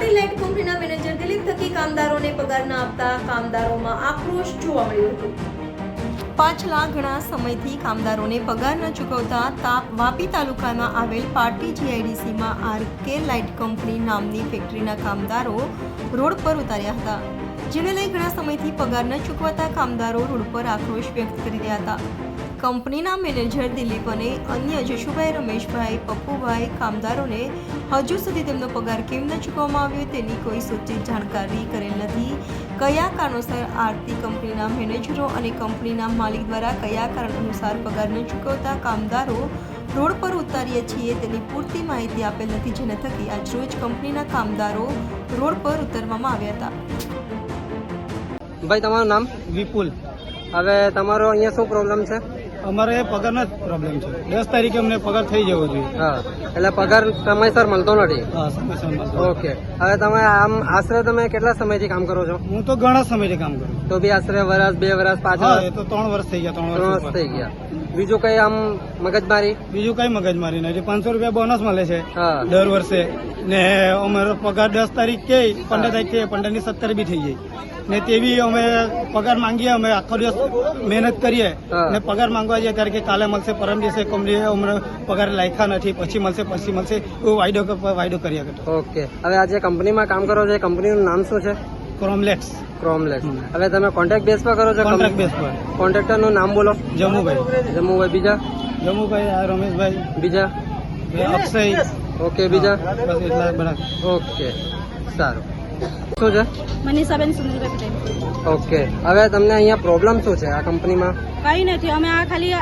Patil light કંપનીના manager Dilip થકી કામદારોને પગાર ન આપતા કામદારોમાં આક્રોશ જોવા મળ્યો હતો. પાછલા ઘણા સમયથી કામદારોને પગાર ન ચૂકવતા તાપ વાપી તાલુકામાં આવેલ પાટી જીઆઈડીસીમાં આર કે લાઇટ કંપની નામની ફેક્ટરીના કામદારો રોડ પર ઉતાર્યા હતા, જેને લઈ ઘણા સમયથી પગાર ન ચૂકવાતા કામદારો રોડ પર આક્રોશ વ્યક્ત કરી રહ્યા હતા. કંપનીના મેનેજર દિલીપ અને અન્ય જશુભાઈ રમેશભાઈ પપ્પુભાઈ કામદારોને હજુ સુધી તેમનો પગાર કેમ ન ચૂકવવામાં આવ્યો તેની કોઈ સૂચિત જાણકારી કરેલ નથી. કયા કારણોસર આરતી કંપનીના મેનેજરો અને કંપનીના માલિક દ્વારા કયા કારણ અનુસાર પગાર ન ચૂકવતા કામદારો રોડ પર ઉતારીએ છીએ તેની પૂરતી માહિતી આપેલ નથી જેના થકી આજરોજ કંપનીના કામદારો રોડ પર ઉતારવામાં આવ્યા હતા. ભાઈ તમારું નામ? વિપુલ. હવે તમારો અહીંયા શું પ્રોબ્લેમ છે? અમારે પગારનો જ પ્રોબ્લેમ છે. દસ તારીખે અમને પગાર થઈ જવો જોઈએ. હા એટલે પગાર સમયસર મળતો નથી? હા સમયસર મળતો. ઓકે. હવે તમે આમ આશરે તમે કેટલા સમયથી કામ કરો છો? હું તો ઘણા સમયથી કામ કરું તો બી આશરે વર્ષ બે વર્ષ પાંચ વર્ષ તો ત્રણ વર્ષ થઈ ગયા ત્રણ વર્ષ થઈ ગયા. બીજું કઈ આમ મગજમારી? બીજું કઈ મગજમારી નથી. પાંચસો રૂપિયા બોનસ મળે છે. હા. દર વર્ષે. ને અમારો પગાર દસ તારીખ કે પંદર તારીખ કે પંદરની સત્તર બી થઈ જાય. ને તેવી અમે પગાર માંગીએ અમે આખો દિવસ મહેનત કરીએ. ને પગાર માંગવા જઈએ ત્યારે કે કાલે મળશે પરમ દિવસે કંપની અમને પગાર લાયખા નથી પછી મળશે પછી મળશે એવું વાયદો વાયદો કરીએ ઓકે. હવે આ જે કંપનીમાં કામ કરો છો એ કંપનીનું નામ શું છે? ક્રોમલેક્સ ક્રોમલેક્સ હવે તમે કોન્ટ્રાક્ટ બેસ પર કરો છો કોન્ટ્રાક્ટ બેસ પર. કોન્ટ્રાક્ટરનું નામ બોલો. જમ્મુભાઈ. જમ્મુભાઈ બીજા? જમ્મુભાઈ આ રમેશભાઈ. બીજા? અક્ષય. ઓકે બીજા? બસ એટલા બરાબર ઓકે સારું. શું છે? મનીષાબેન સુનિલભાઈ પટેલ. ઓકે. હવે તમને અહીંયા પ્રોબ્લેમ શું છે આ કંપનીમાં કઈ નથી. અમે આ ખાલી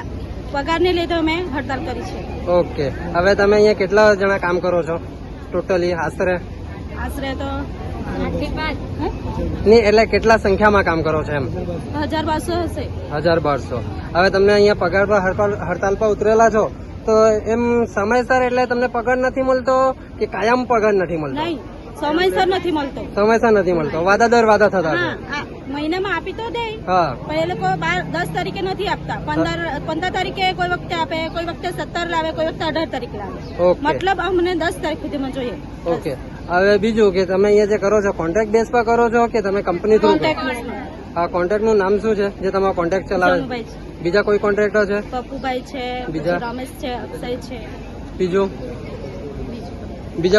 પગારને લીધે અમે હડતાલ કરી છે. ઓકે. હવે તમે અહીંયા કેટલા જણા કામ કરો છો? ટોટલી આશરે? આશરે તો નહીં એટલે કેટલા સંખ્યામાં કામ કરો છો એમ? હજાર બારસો હશે. હજાર બારસો. હવે તમને અહીંયા પગાર પર હડતાલ હડતાલ પર ઉતરેલા છો તો એમ સમયસર એટલે તમને પગાર નથી મળતો કે કાયમ પગાર નથી મળતો? નહીં. સમયસર નથી મળતો. સમયસર નથી મળતો. વાદા દર વાદા થતા હા મહિનામાં આપી તો દે. હા. પણ એ લોકો બાર દસ તારીખે નથી આપતા. પંદર પંદર તારીખે કોઈ વખતે આપે કોઈ વખતે સત્તર લાવે કોઈ વખતે અઢાર તારીખે લાવે. મતલબ અમને દસ તારીખ સુધીમાં જોઈએ ઓકે. હવે બીજું કે તમે અહીંયા જે કરો છો કોન્ટ્રાક્ટ બેઝ પર કરો છો કે તમે કંપની થ્રુ કોન્ટેક્ટ આ કોન્ટ્રાક્ટનું નામ શું છે? જે તમારો કોન્ટ્રાક્ટ ચલાવે? છે? બીજા કોઈ કોન્ટ્રાક્ટર છે? પપ્પુભાઈ છે બીજા? રમેશ છે અક્ષય છે. બીજું?